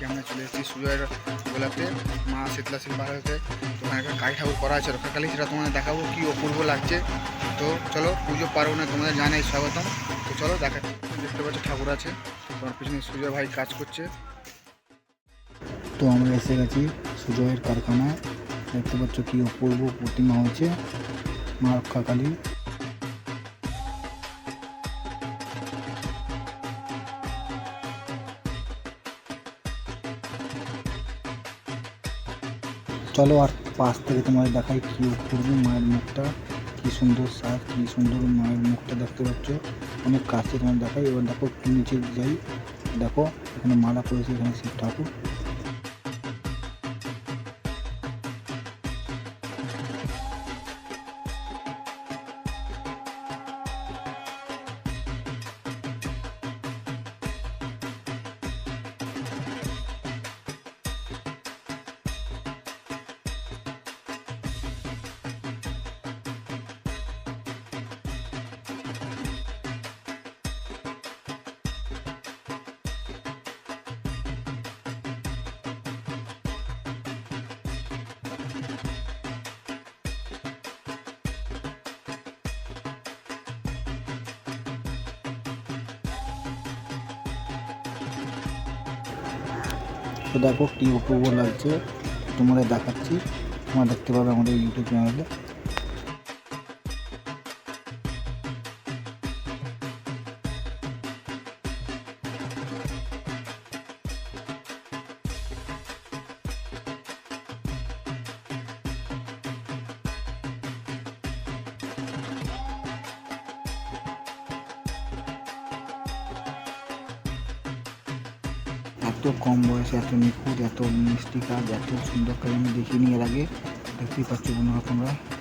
চলে এসেছি সুজয়ের গোলাপে, মা শীতলা সিং বাড়াতে তো ওখানে একটা কালী ঠাকুর করা আছে, রক্ষাকালী, সেটা তোমাদের দেখাবো কি অপূর্ব লাগছে। তো চলো, পুজো পার্বণে তোমাদের জানাই স্বাগতম। তো চলো, দেখা দেখতে পাচ্ছ ঠাকুর আছে। তোমার পিছনে সুজয় ভাই কাজ করছে। তো আমরা এসে গেছি সুজয়ের কারখানায়। দেখতে পাচ্ছ কি অপূর্ব প্রতিমা হয়েছে, মা রক্ষাকালী। চলো আর পাশ থেকে তোমাদের দেখাই কি করবে মায়ের মুখটা। কি সুন্দর সাজ, কি সুন্দর মায়ের মুখটা দেখতে পাচ্ছ। অনেক কাছে তোমার দেখাই। এবার দেখো নিচে যাই। দেখো, এখানে মালা পড়েছে, এখানে শিব ঠাকুর। তো দেখো কি অপূর্ব লাগছে তোমরা দেখাচ্ছি। তোমরা দেখতে পাবে আমাদের ইউটিউব চ্যানেলে কম বয়সে, এত নিখুঁত, এত মিষ্টি কাজ, এত সুন্দর কাজ আমি দেখিনি এর আগে। দেখতেই পাচ্ছ বন্ধুরা তোমরা।